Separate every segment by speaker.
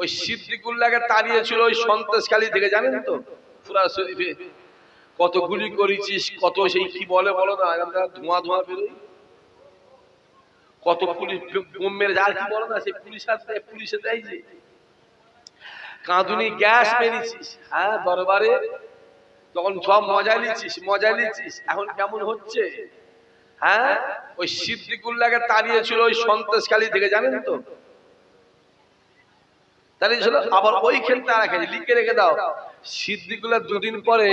Speaker 1: ওই সিদ্দিকুল্লাহকে তাড়িয়েছিল ওই সন্ত্রাসকালী থেকে জানেন তো? ফুরা শরীফে। কত গুলি করেছিস, কত সেই কি বলে বলো না ধোঁয়া ধোঁয়া বেরোই কত পুলিশ হ্যাঁ দরবারে? তখন সব মজা নিচ্ছিস, মজা এখন কেমন হচ্ছে? হ্যাঁ? ওই তাড়িয়েছিল ওই সন্ত্রাসকালী থেকে জানেন তো? তাড়িয়েছিল আবার ওইখান তারা খেয়ে লিখে রেখে দাও। সিদ্দিকুল্লাহ দুদিন পরে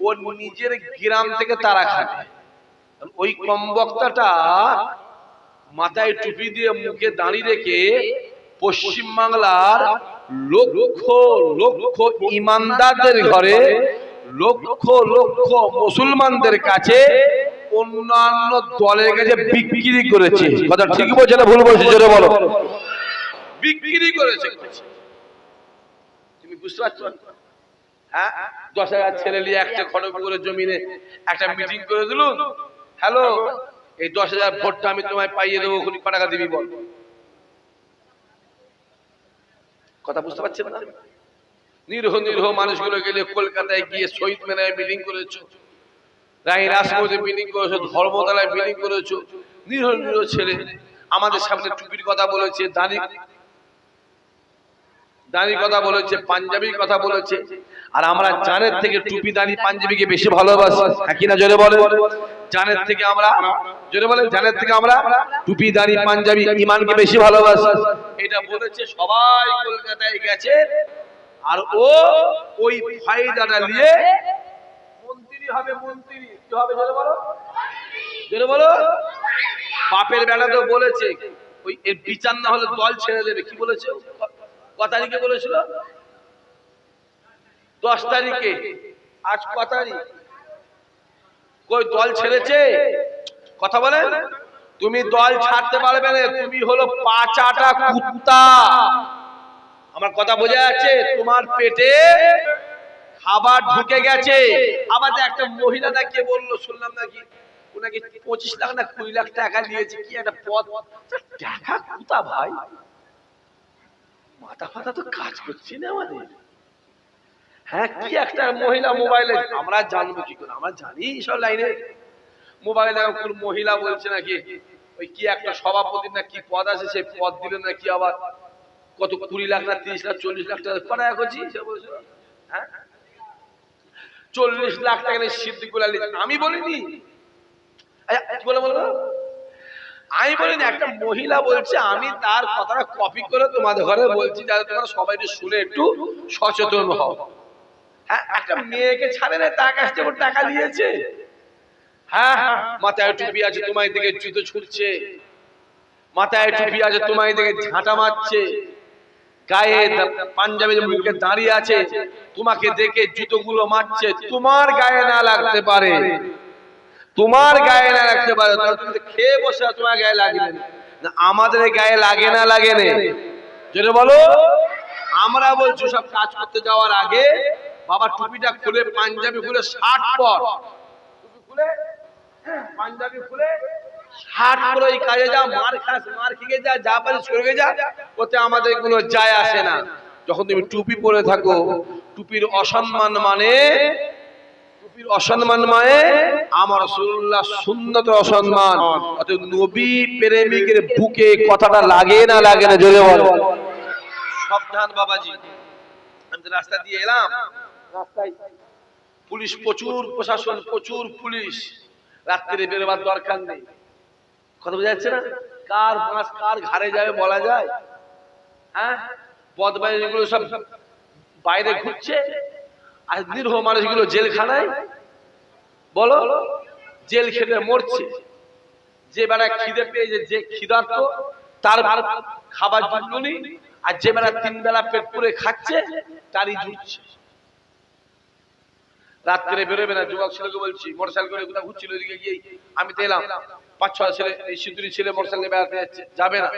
Speaker 1: ও নিজের গ্রাম থেকে তারা খাবে ওই কমবক্তাটা মাথায় টুপি দিয়ে মুখে দাঁড়িয়ে রেখে পশ্চিম বাংলার লক্ষ লক্ষ ইমানদারদের ঘরে, লক্ষ লক্ষ মুসলমানদের কাছে অন্যান্য দলের কাছে বিক্রি করেছে। কথা ঠিক বলছে না ভুল বলছে? জোরে বলো। বিক্রি করেছে। তুমি বুঝতে পারছ? হ্যাঁ? দশ হাজার ছেলে নিয়ে একটা খড়গপুরের জমিনে একটা মিটিং করে দিল। হ্যালো? এই দশ হাজার ভোটটা আমি তোমায় পাইয়ে দেবো কোটি টাকা দিবি বল। কথা বুঝতে পারছেন না? নিরহ নিরহ মানুষগুলো গেলে কলকাতায় গিয়ে শহীদ মেলায় মিটিং করেছ। রাই রাজপথে মিটিং করেছ, ধর্মতলায় মিটিং করেছ। নিরহ নিরহ ছেলে আমাদের সামনে টুপির কথা বলেছে দাঁড়ি দাঁড়ির কথা বলেছে, পাঞ্জাবির কথা বলেছে। আর আমরা চানের থেকে টুপি দাঁড়ি পাঞ্জাবিকে বেশি ভালোবাসি। হ্যাঁ কিনা জোরে বলে জানের থেকে আমরা জোরে বলে জানের থেকে আমরা টুপি দাঁড়ি পাঞ্জাবি ইমানকে বেশি ভালোবাসি। এটা বলেছে, সবাই কলকাতায় গেছে। আর ও ওই ফায়দাটা নিয়ে মন্ত্রী হবে, মন্ত্রী। কি হবে, জোরে বলো? জোরে বলো? বাপের বেলা তো বলেছে, ওই এর বিচার না হলে দল ছেড়ে দেবে। কি বলেছে? ক তারিখে বলেছিল? দশ তারিখে। আজ ক তারিখ? কই, দল ছেড়েছে? কথা বলে তুমি দল ছাড়তে পারবে না, তুমি হলো পাঁচাটা কুত্তা। আমার কথা বোঝা যাচ্ছে, তোমার পেটে খাবার ঢুকে গেছে। যে একটা মহিলা না কে বলল, শুনলাম নাকি, ও নাকি পঁচিশ লাখ না কুড়ি লাখ টাকা নিয়েছে, কি একটা পদ। টাকা কুতা ভাই। মাথা ফাতা তো কাজ করছে না আমাদের। হ্যাঁ কি একটা মহিলা মোবাইলে আমরা জানব কি করে? আমরা জানি সব লাইনে। মোবাইলে কোন মহিলা বলছে নাকি ওই কি একটা সভাপতি না কি পদ আছে সেই পদ দিলেন নাকি আবার কত কুড়ি লাখ না তিরিশ লাখ চল্লিশ লাখ টাকা কটা করছি সে হ্যাঁ? চল্লিশ লাখ টাকা সিদ্দিকুল আলী। আমি বলিনি। এই, বলে বলো। আমি বলিনি একটা মহিলা বলছে, আমি তার কথাটা কপি করে তোমাদের ঘরে বলছি, যাতে তোমরা সবাই শুনে একটু সচেতন হও। হ্যাঁ একটা মেয়েকে ছাড়ে না তার কাছ থেকে টাকা হ্যাঁ মাথায় টুপি আছে জুতো মারছে। গায়ে দাঁড়িয়ে আছে, তোমাকে দেখে জুতোগুলো মারছে, তোমার গায়ে না লাগতে পারে। তোমার গায়ে না রাখতে পারে তুমি খেয়ে বসে তোমার গায়ে লাগবে না। আমাদের গায়ে লাগে না লাগে না। যেটা বলো। আমরা বলছি, সব কাজ করতে যাওয়ার আগে বাবা টুপিটা খুলে পাঞ্জাবি খুলে ষাট পর। পাঞ্জাবি খুলে ষাট পরে কাজে যা, মার খাস, মার খেয়ে যা যা যা। ওতে আমাদের কোনো আসে না। যখন তুমি টুপি পরে থাকো, টুপির অসম্মান মানে টুপির অসম্মান মানে আমার অসম্মান। নবী প্রেমিকের বুকে কথাটা লাগে না লাগে না, জোরে বলো। সাবধান বাবাজি। আমি রাস্তা দিয়ে এলাম পুলিশ প্রচুর, প্রশাসন প্রচুর, পুলিশ। রাত্রে বেরোবার দরকার নেই। কথা বোঝা যাচ্ছে না? কার বাঁশ কার ঘাড়ে যাবে বলা যায়? হ্যাঁ? বদমাইশগুলো সব বাইরে ঘুরছে। আর নিরহ মানুষগুলো জেলখানায়। বলো, জেল খেতে মরছে। যে বেলা খিদে পেয়েছে যে খিদার্ত, তার খাবার জুটলো নি আর যে বেলা তিন বেলা পেট পুরে খাচ্ছে, তারই জুটছে। রাত্রে বেরোবে না, যুবক ছেলেকে বলছি, মোটরসাইকেল করে ঘুরছিল ওইদিকে গিয়ে আমি তো এলাম, পাঁচ ছয় ছেলে, এই সিঁদুরি ছেলে মোটরসাইকেলে বেড়াতে যাচ্ছে, যাবে না।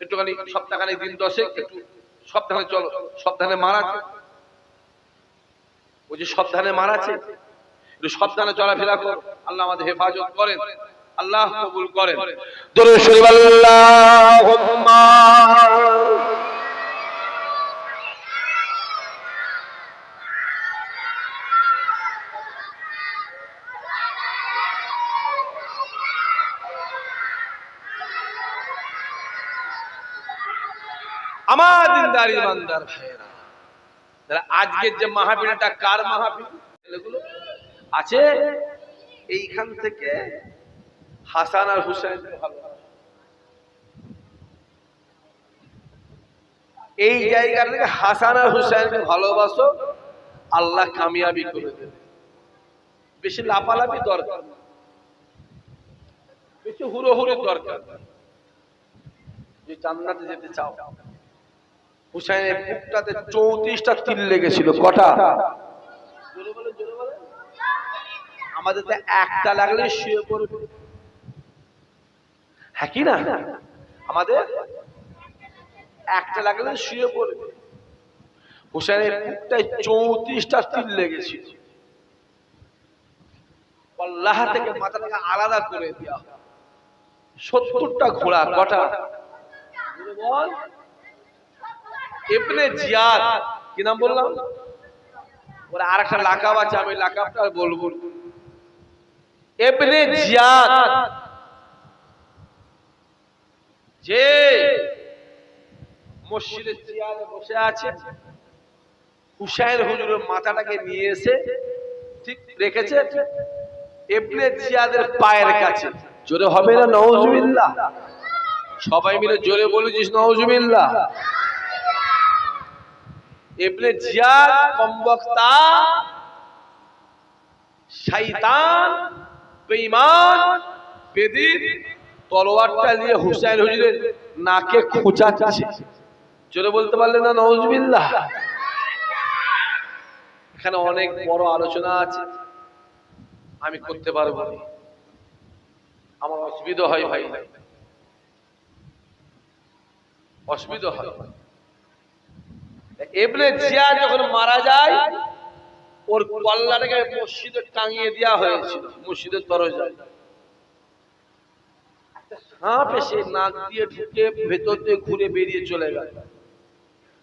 Speaker 1: একটুখানি সপ্তাহখানি দিন দশে একটু সপ্তাহে চলো সপ্তাহে মারাছে ওই যে সাবধানে মারাছে একটু সাবধানে চলাফেরা কর। আল্লাহ আমাদের হেফাজত করেন। আল্লাহ কবুল করেন। আমার দিনদারি মান্দার ভাইয়েরা। আজকের যে মাহফিলটা কার মাহফিল এগুলো আছে? এইখান থেকে হাসান আর হুসাইন। ভালো এই জায়গা থেকে হাসান আর হুসাইনকে ভালোবাসো, আল্লাহ কামিয়াবি করে দেবে। বেশি লাপালাপি দরকার। বেশি হুড়োহুড়ির দরকার যে জান্নাতে যেতে চাও। হুসাইনের বুকটাতে চৌত্রিশটা তিল লেগেছিল কটা। আমাদের তো একটা লাগলে শুয়ে পড়বে হ্যাঁ কি না আমাদের একটা লাগলে শুয়ে পড়বে বুকটায় চৌত্রিশটা তিল লেগেছিল আল্লাহ থেকে মাথাটাকে আলাদা করে দেওয়া। সত্তরটা ঘোড়া কটা বল। ইবনে জিয়াদ। কি নাম বললাম? ওরা আর একটা লাকাব আছে, আমি লাকাবটা বলব। ইবনে জিয়াদ। যে মসজিদের চেয়ারে বসে আছে, হুসাইন হুজুরের মাথাটাকে নিয়ে এসে ঠিক রেখেছে ইবনে জিয়াদের পায়ের কাছে। জোরে হবে না, নওজুবিল্লাহ? সবাই মিলে জোরে বলেছিস নওজুবিল্লাহ। ইবনে জিয়াদ, কমবক্তা শয়তান বেঈমান, বেদিন, তলোয়ারটা দিয়ে হুসাইন হুজুরের নাকে খোঁচা খোঁচাচ্ছে। জোরে বলতে পারলে না নওজুবিল্লাহ এখানে অনেক বড় আলোচনা আছে। আমি করতে পারব আমার অসুবিধা হয় ভাই। অসুবিধা হয়। এবনে জিয়া যখন মারা যায়, ওর কল্লাটাকে মসজিদে টাঙিয়ে দেওয়া হয়েছিল, মসজিদের দরজায়। সাপ এসে নাক দিয়ে ঢুকে ভেতর দিয়ে ঘুরে বেরিয়ে চলে গেল।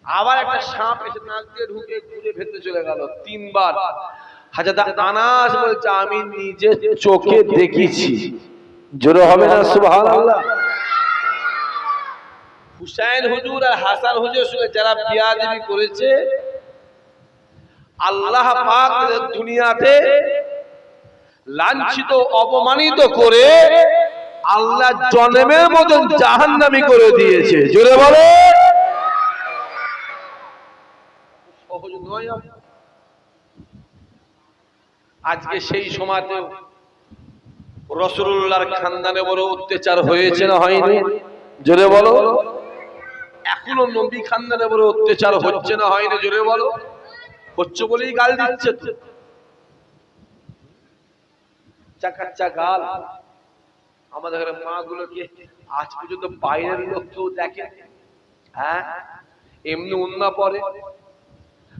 Speaker 1: আবার একটা সাপ এসে নাক দিয়ে ঢুকে ঘুরে ভেতরে চলে গেল তিনবার। হাজার আনাস বলছে, আমি নিজে চোখে দেখেছি। জোরে হবে না, সুবহানাল্লাহ? হুসাইন হুজুর আর হাসান হুজুর সঙ্গে যারা বিয়াদবি করেছে, আল্লাহ পাক দুনিয়াতে লাঞ্ছিত, অপমানিত করে আল্লাহ জন্মের মতন জাহান্নামি করে দিয়েছে। জোরে বলো। আজকে সেই সময়তে রসুল্লাহর খানদানে বড় অত্যাচার হয়েছে না হয়নি? জোরে বলো। এখনও নবী খানদানে বড় অত্যাচার হচ্ছে না হয়নি জোরে বলো। হচ্ছে বলেই গাল দিচ্ছে তো। চাকাচ্চা গাল। আমাদের ঘরে মা গুলোকে আজ পর্যন্ত বাইরের লোক কেউ দেখে হ্যাঁ? এমনি উন্না পরে,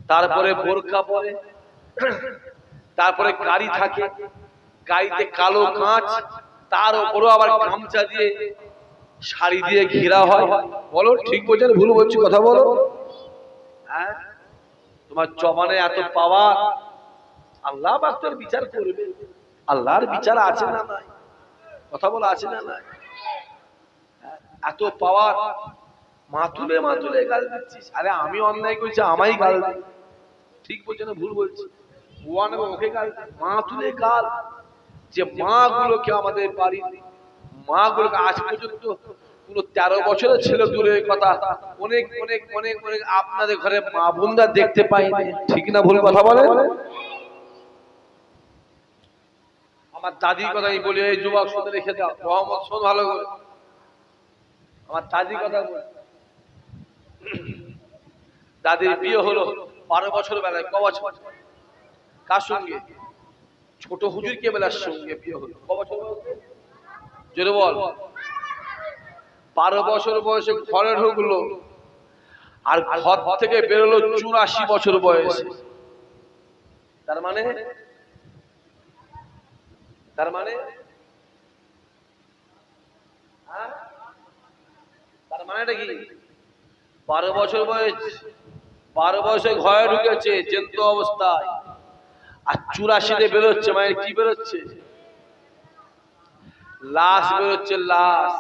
Speaker 1: তারপরে বোরকা পরে, তারপরে গাড়ি থাকে, গাড়িতে কালো কাঁচ, তার উপরও আবার গামছা দিয়ে শাড়ি দিয়ে ঘেরা হয়। বলো ঠিক বলছেন ভুল বলছি কথা বলো। হ্যাঁ? তোমার জমানে এত পাওয়া আল্লাহ পাক তোর বিচার করবে। আল্লাহর বিচার আছে না কথা বলা আছে না হ্যাঁ, এত পাওয়ার মাতুলে মাতুলে গাল দিচ্ছিস। আরে আমি অন্যায় করছি আমাই গাল ঠিক বলছে না ভুল বলছি। ওকে গাল দিই। মা তুলে গাল। যে মা গুলোকে আমাদের বাড়ি মা গুলোকে আজ পর্যন্ত পুরো তেরো বছরের ছিল দূরের কথা। অনেক অনেক অনেক অনেক আপনাদের ঘরে মা বোনরা দেখতে পাইনি। ঠিক না ভুল কথা বলে আমার দাদির কথা আমি বলি, এই যুবক, শুনে রেখে দাও। মোহাম্মদ শোন ভালো করে। আমার দাদির কথা বল। দাদির বিয়ে হলো বারো বছর বেলায়, ক বছর? কার সঙ্গে? ছোট হুজুর কে বেলার সঙ্গে বিয়ে হলো। ক বছর? জোরে বল। বারো বছর বয়সে ঘরে ঢুকলো। আর ঘর থেকে বেরোলো চুরাশি বছর বয়সে। তার মানে? তার মানে? হ্যাঁ? তার মানেটা কি? বারো বছর বয়স। বারো বয়সে ঘরে ঢুকেছে জেন্ত অবস্থায়। আর চুরাশিতে বেরোচ্ছে মানে কি বেরোচ্ছে? লাশ বেরোচ্ছে লাশ।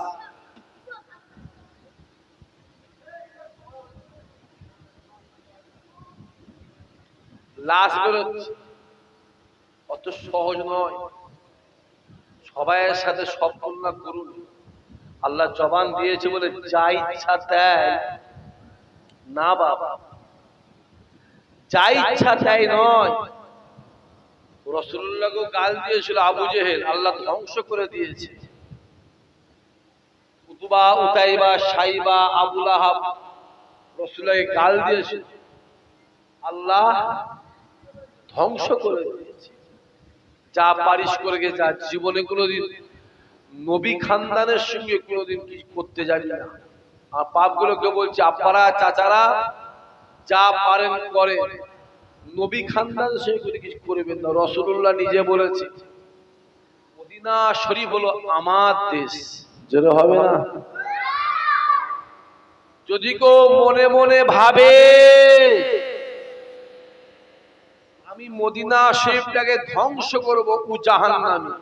Speaker 1: লাশ বেরোচ্ছে অত সহজ নয়। সবাইয়ের সাথে সফলতা করুন। আল্লাহ জবান দিয়েছে বলে যা ইচ্ছা দেয়। না বাবা, যা ইচ্ছা দেয় নয়। রসুল্লাহকে গাল দিয়েছিল আবু জেহেল, আল্লাহ ধ্বংস করে দিয়েছে। উতুবা, উতাইবা, সাইবা আবুল আহাব রসুল্লাহকে গাল দিয়েছিল, আল্লাহ ধ্বংস করে দিয়েছে। যা পারিস করে গে যা জীবনে কোনোদিন, নবী খানদানের সঙ্গে কোনোদিন কিছু করতে জানি না। আর পাপগুলোকে বলছে, আব্বারা, চাচারা, যা পারেন করে নবী খানদানের সঙ্গে কোনো কিছু করবেন না। রসুল্লাহ নিজে বলেছে মদিনা শরীফ হলো আমার দেশ। যেটা হবে না? যদি কেউ মনে মনে ভাবে আমি মদিনা শরীফটাকে ধ্বংস করব উ জাহান নামি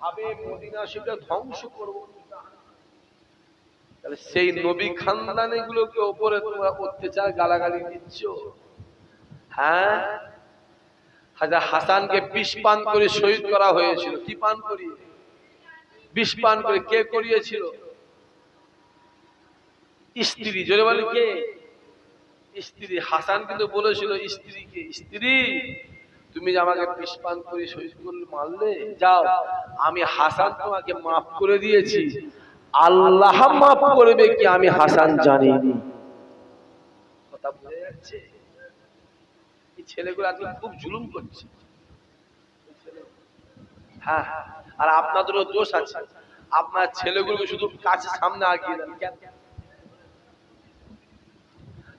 Speaker 1: ভাবে মদিনা শরীফটা ধ্বংস করব সেই নবী খানদানে গুলোকে ওপরে তোমরা অত্যাচার গালাগালি দিচ্ছ। হ্যাঁ? হাজার হাসানকে বিষ পান করে শহীদ করা হয়েছিল। কি পান করিয়ে? বিষ পান করে কে করিয়েছিল? স্ত্রী। জোরে বলে কে? স্ত্রী। হাসান কিন্তু বলেছিল স্ত্রীকে স্ত্রী, তুমি যে আমাকে বিষ পান করে শহীদ করলে, মারলে, যাও। আমি হাসান তোমাকে মাফ করে দিয়েছি। আল্লাহ মাফ করবে কি আমি হাসান জানি। কথা বুঝে যাচ্ছে? এই ছেলেগুলো আজকে খুব জুলুম করছে। হ্যাঁ আর আপনাদেরও দোষ আছে। আপনার ছেলেগুলোকে শুধু কাছে সামনে আগিয়ে দেন।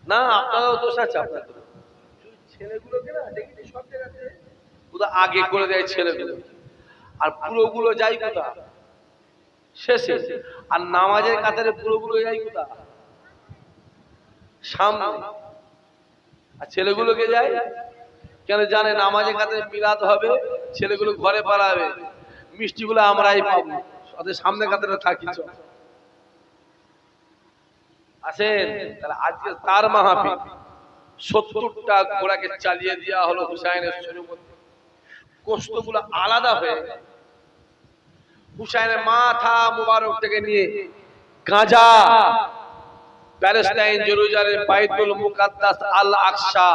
Speaker 1: না আপনারও দোষ আছে আপনাদের ছেলেগুলোকে না দেখি সব জায়গাতে। আগে করে দেয় ছেলেগুলো আর পুরোগুলো যাই কোথা শেষে। আর নামাজের কাতারে পুরোগুলো যাই কোথা? সামনে। আর ছেলেগুলোকে যায়? কেন জানে নামাজের কাতারে মিলাদ হবে, ছেলেগুলো ঘরে পালাবে। মিষ্টিগুলো আমরাই পাবো। ওদের সামনে কাতারে থাকি আছেন তাহলে আজকে তার মাহাবি সত্তরটা ঘোড়াকে চালিয়ে দেওয়া হলো হুসাইনের শরীর মধ্যে কোষ্ঠগুলো আলাদা হয়ে গেল। হুসাইনের মাথা মুবারক থেকে নিয়ে গাঁজা প্যালেস্টাইন জেরুজালেম, বাইতুল মুকাদ্দাস আল আকসা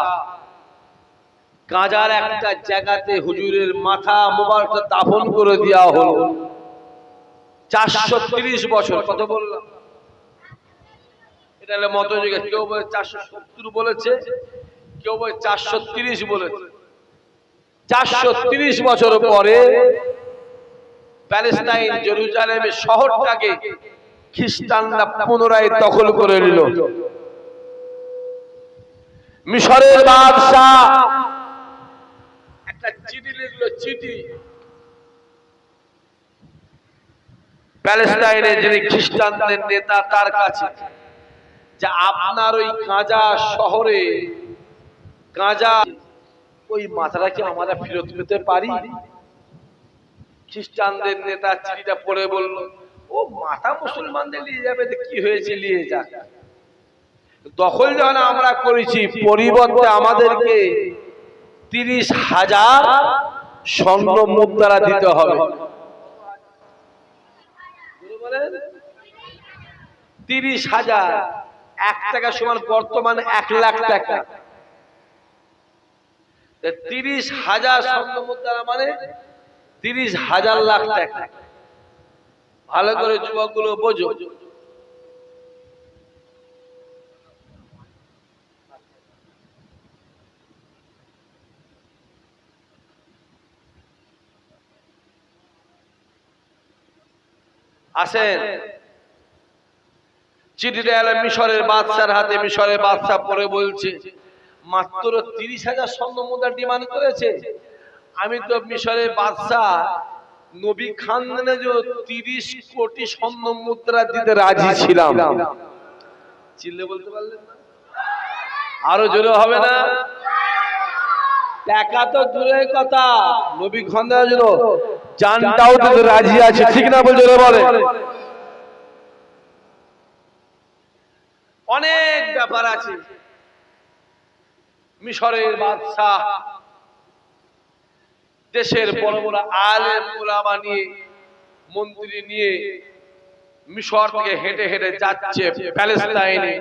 Speaker 1: গাঁজার একটা জায়গাতে হুজুরের মাথা মুবারকটা দাফন করে দেওয়া হলো। চারশো তিরিশ বছর, কত বললাম? এটা হলো মত যুগে। কেউ বলে চারশো সত্তর বলেছে, কেউ বলে চারশো তিরিশ বলেছে। চারশো তিরিশ বছর পরে প্যালেস্টাইন জেরুজালেমের শহরটাকে খ্রিস্টানরা পুনরায় দখল করে নিল। মিশরের বাদশাহ একটা চিঠি লিখলো, চিঠি। প্যালেস্টাইনের যিনি খ্রিস্টানদের নেতা, তার কাছে যে আপনার ওই গাঁজা শহরে, গাঁজা ওই মাথাটা কি আমরা ফেরত পেতে পারি? খ্রিস্টানদের নেতা চিঠিটা পড়ে বলল, ও মাথা মুসলমানদের নিয়ে যাবে কি হয়েছে? নিয়ে যাক দখল যখন আমরা করেছি, পরিবর্তে আমাদেরকে তিরিশ হাজার স্বর্ণ মুদ্রা দিতে হবে। তিরিশ হাজার, এক টাকা সমান বর্তমান এক লাখ টাকা। তিরিশ হাজার স্বর্ণ মুদ্রা মানে তিরিশ হাজার লাখ টাকা। ভালো করে যুবকগুলো বোঝো। আসেন। চিঠিটা এলো মিশরের বাদশার হাতে মিশরের বাদশা পরে বলছে, মাত্র তিরিশ হাজার স্বর্ণ মুদ্রা ডিমান্ড করেছে। আমি তো মিশরের বাদশাহ। নবী খানদানে যে তিরিশ কোটি স্বর্ণ মুদ্রা দিতে রাজি ছিলাম। চিল্লে বলতে পারলেন না? আরও জোরে হবে না? অনেক ব্যাপার আছে। মিশরের বাদশাহ দেশের বড় বড় আলেম ওলামা নিয়ে মন্ত্রী নিয়ে মিশর থেকে হেঁটে হেঁটে যাচ্ছে প্যালেস্তাইনে।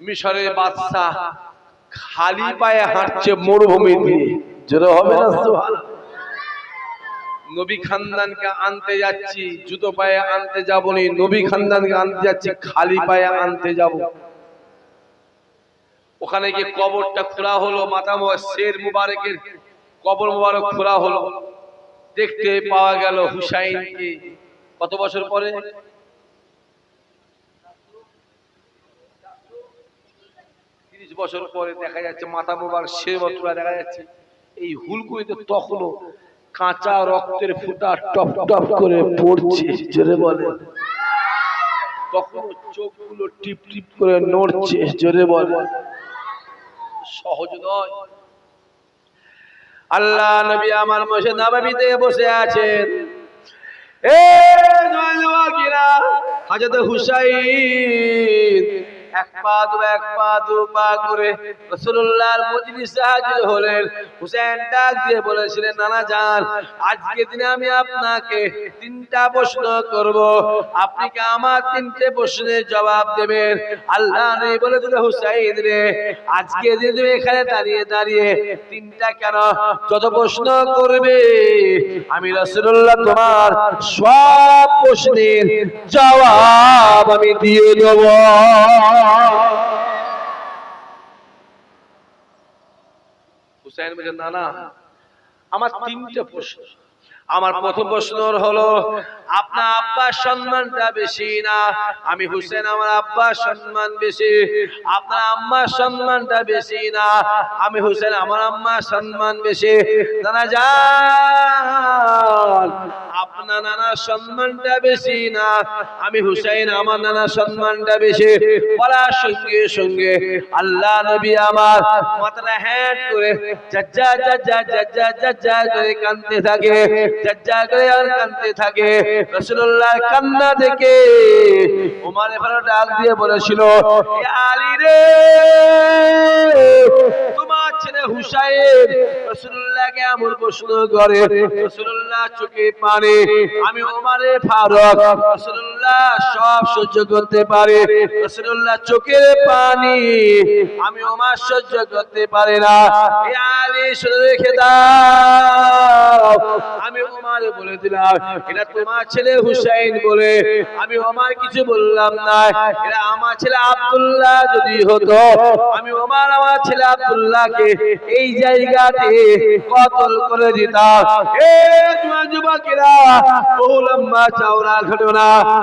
Speaker 1: মিশরের বাদশাহ খালি পায়ে হাঁটছে মরুভূমি দিয়ে। জোরে হবে না? নবী খানদানকে আনতে যাচ্ছি জুতো পায়ে আনতে যাব নি নবী খানদানকে আনতে যাচ্ছি খালি পায়ে আনতে যাব। ওখানে গিয়ে কবরটা খোলা হলো মাথা মোয়া শের মুবারকের কবর মুবারক খোলা হলো। দেখতে পাওয়া গেল হুসাইনকে। কত বছর পরে? তিরিশ বছর পরে দেখা যাচ্ছে মাথা মোবারক সে মতুরা দেখা যাচ্ছে। এই হুলকুড়িতে তখনও কাঁচা রক্তের ফুটা টপ টপ করে পড়ছে, জোরে বলে। তখন চোখগুলো টিপ টিপ করে নড়ছে, জোরে বলে। সহজ নয়। আল্লাহ নবী আমার মসে নবাবিতে বসে আছেন। এ জয় জয়নুয়াকিরা হাজরত হুসাইন। এক পা দু, এক পা দু পা করে হাজির হলেন। হুসাইন ডাক দিয়ে বলেছিলেন, নানা জান, আজকে দিনে আমি আপনাকে তিনটা প্রশ্ন করব। আপনি কি আমার তিনটে প্রশ্নের জবাব দেবেন? আল্লাহ বলে দিলে হুসাইন রে, আজকে দিনে তুমি এখানে দাঁড়িয়ে দাঁড়িয়ে তিনটা কেন? যত প্রশ্ন করবে, আমি রাসূলুল্লাহ তোমার সব প্রশ্নের জবাব আমি দিয়ে দেব। হুসাইন বলেন না না, আমার তিনটে প্রশ্ন। আমার প্রথম প্রশ্ন হলো, আপনার আব্বার সম্মানটা বেশি না? আমি হুসেন আমার আব্বার সম্মান বেশি। আপনার আম্মার সম্মানটা বেশি না? আমি হুসেন আমার আম্মার সম্মান বেশি। নানা যান হুসাইন, আমার কান্না দেখে দিয়ে বলেছিল তোমার ছেলে হুসাইন, রাসূলুল্লাহকে এমন প্রশ্ন করে, রাসূলুল্লাহ চোখে পানি আমি ওমারে ফারুক, রাসূলুল্লাহ সব সহ্য করতে পারে। রাসূলুল্লাহ চোখের পানি, আমি ওমার সহ্য করতে পারি না। এ আলী, শুনে রেখে দাও। আমি ওমারে বলে দিলাম, এটা তোমার ছেলে হুসাইন বলে। আমি ওমার কিছু বললাম না। এটা আমার ছেলে আব্দুল্লাহ যদি হতো, আমি ওমার আমার ছেলে আব্দুল্লাহকে এই জায়গাতে কতল করে দিতাম। এ জুয়া যুবকেরা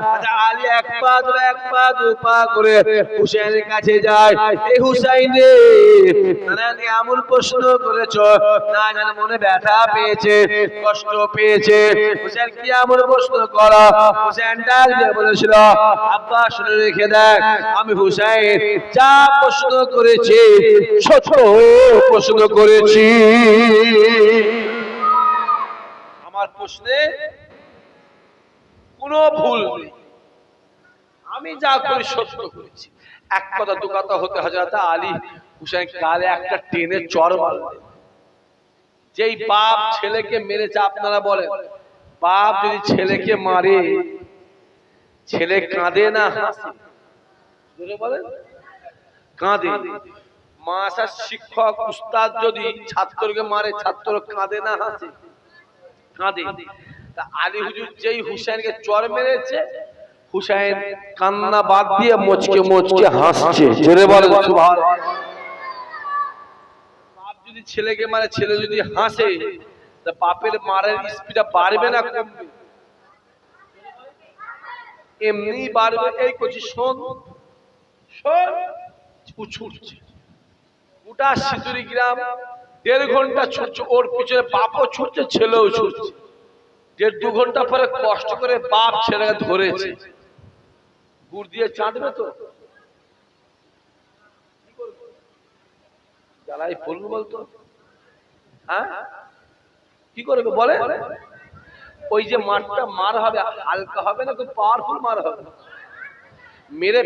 Speaker 1: আচ্ছা, আলী এক পা এক পা দু পা করে হুসাইনের কাছে যায়। এই হুসাইন রে এমন প্রশ্ন করেছ। না যেন মনে ব্যথা পেয়েছে কষ্ট পেয়েছে। হুসাইন কি এমন প্রশ্ন হুসাইন ডাক দিয়ে বলেছিল আব্বা শুনে রেখে দেখ আমি হুসাইন যা প্রশ্ন করেছি ছোট প্রশ্ন করেছি। আমার প্রশ্নে কোনো ভুল নেই আমি যা করি সত্য করেছি। এক কথা দু কথা হতে হজরত আলী হুসাইন গালে একটা টেনে চর মারলেন। যেই বাপ ছেলেকে মেরেছে আপনারা বলেন, বাপ যদি ছেলেকে মারে, ছেলে কাঁদে না? কাঁদে। মাসার শিক্ষক, উস্তাদ যদি ছাত্রকে মারে, ছাত্র কাঁদে না? হাসে কাঁদে। আলী হুজুর যেই হুসাইনকে চর মেরেছে, হুসাইন কান্না বাদ দিয়ে মোচকে মোচকে হাসছে। জোরে বলেন, সুবহানাল্লাহ। বাপ যদি ছেলেকে মারে, ছেলে যদি হাসে, তা বাপের মারের স্পিডটা বাড়বে না কমবে। এমনি বাড়বে, এই করছি, শোন শোন ছুটছে গোটা সিঁদুরি গ্রাম দেড় ঘণ্টা ছুটছে, ওর পিছনে বাপও ছুটছে, ছেলেও ছুটছে। দেড় দু ঘণ্টা পরে কষ্ট করে বাপ ছেলেকে ধরেছে। গুড় দিয়ে চাঁদবে তো। জ্বালাই বলতো। হ্যাঁ? কি করবে বলে? ওই যে মারটা মার হবে, হালকা হবে না, খুব পাওয়ারফুল মার হবে। মেরে